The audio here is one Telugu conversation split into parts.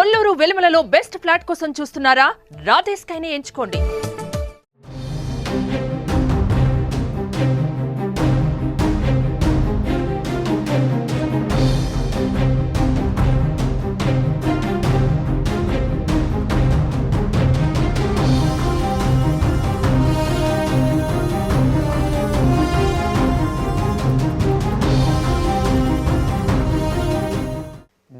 కొల్లూరు వెలుమలలో బెస్ట్ ఫ్లాట్ కోసం చూస్తున్నారా? రాధే స్కైని ఎంచుకోండి.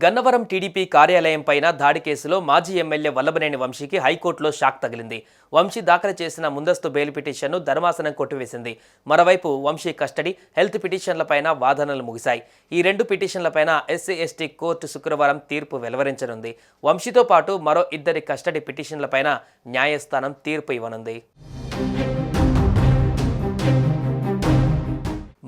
గన్నవరం టీడీపీ కార్యాలయం పైన దాడి కేసులో మాజీ ఎమ్మెల్యే వల్లభనేని వంశీకి హైకోర్టులో షాక్ తగిలింది. వంశీ దాఖలు చేసిన ముందస్తు బెయిల్ పిటిషన్ను ధర్మాసనం కొట్టివేసింది. మరోవైపు వంశీ కస్టడీ హెల్త్ పిటిషన్లపైన వాదనలు ముగిశాయి. ఈ రెండు పిటిషన్లపైన ఎస్సీ ఎస్టీ కోర్టు శుక్రవారం తీర్పు వెలువరించనుంది. వంశీతో పాటు మరో ఇద్దరి కస్టడీ పిటిషన్లపైన న్యాయస్థానం తీర్పు ఇవ్వనుంది.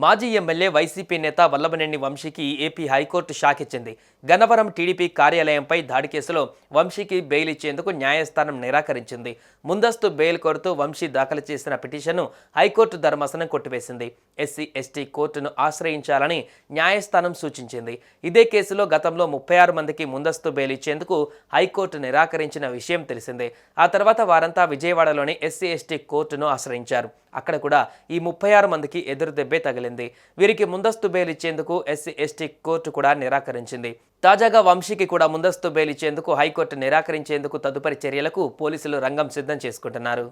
మాజీ ఎమ్మెల్యే వైసీపీ నేత వల్లభనేని వంశీకి ఏపీ హైకోర్టు షాక్ ఇచ్చింది గన్నవరం టీడీపీ కార్యాలయంపై దాడి కేసులో వంశీకి బెయిల్ ఇచ్చేందుకు న్యాయస్థానం నిరాకరించింది. ముందస్తు బెయిల్ కోరుతూ వంశీ దాఖలు చేసిన పిటిషన్ను హైకోర్టు ధర్మాసనం కొట్టివేసింది. ఎస్సీ ఎస్టీ కోర్టును ఆశ్రయించాలని న్యాయస్థానం సూచించింది. ఇదే కేసులో గతంలో ముప్పై ఆరు మందికి ముందస్తు బెయిల్ ఇచ్చేందుకు హైకోర్టు నిరాకరించిన విషయం తెలిసిందే. ఆ తర్వాత వారంతా విజయవాడలోని ఎస్సీ ఎస్టీ కోర్టును ఆశ్రయించారు. అక్కడ కూడా ఈ ముప్పై ఆరు మందికి ఎదురు దెబ్బే తగిలింది. వీరికి ముందస్తు బెయిల్ ఇచ్చేందుకు ఎస్సీ ఎస్టీ కోర్టు కూడా నిరాకరించింది. తాజాగా వంశీకి కూడా ముందస్తు బెయిల్ ఇచ్చేందుకు హైకోర్టు నిరాకరించేందుకు తదుపరి చర్యలకు పోలీసులు రంగం సిద్ధం చేసుకుంటున్నారు.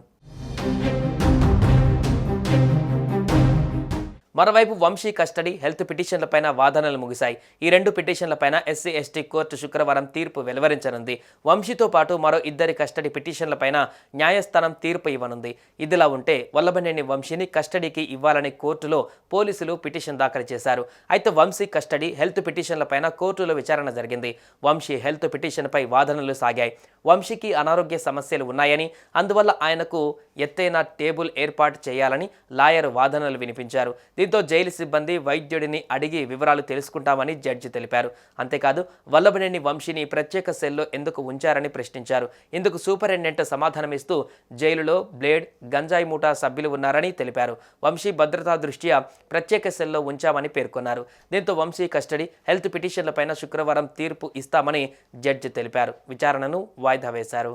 మరోవైపు వంశీ కస్టడీ హెల్త్ పిటిషన్లపైన వాదనలు ముగిశాయి. ఈ రెండు పిటిషన్లపైన ఎస్సీ ఎస్టీ కోర్టు శుక్రవారం తీర్పు వెలువరించనుంది. వంశీతో పాటు మరో ఇద్దరి కస్టడీ పిటిషన్లపైన న్యాయస్థానం తీర్పు ఇవ్వనుంది. ఇదిలా ఉంటే వల్లభనేని వంశీని కస్టడీకి ఇవ్వాలని కోర్టులో పోలీసులు పిటిషన్ దాఖలు చేశారు. అయితే వంశీ కస్టడీ హెల్త్ పిటిషన్లపైన కోర్టులో విచారణ జరిగింది. వంశీ హెల్త్ పిటిషన్పై వాదనలు సాగాయి. వంశీకి అనారోగ్య సమస్యలు ఉన్నాయని అందువల్ల ఆయనకు ఎత్తైన టేబుల్ ఏర్పాటు చేయాలని లాయర్ వాదనలు వినిపించారు. దీంతో జైలు సిబ్బంది వైద్యుడిని అడిగి వివరాలు తెలుసుకుంటామని జడ్జి తెలిపారు. అంతేకాదు వల్లభనేని వంశీని ప్రత్యేక సెల్లో ఎందుకు ఉంచారని ప్రశ్నించారు. ఇందుకు సూపరింటెండెంట్ సమాధానమిస్తూ జైలులో బ్లేడ్ గంజాయి మూటా సభ్యులు ఉన్నారని తెలిపారు. వంశీ భద్రతా దృష్ట్యా ప్రత్యేక సెల్లో ఉంచామని పేర్కొన్నారు. దీంతో వంశీ కస్టడీ హెల్త్ పిటిషన్లపైన శుక్రవారం తీర్పు ఇస్తామని జడ్జి తెలిపారు. విచారణను వాయిదా వేశారు.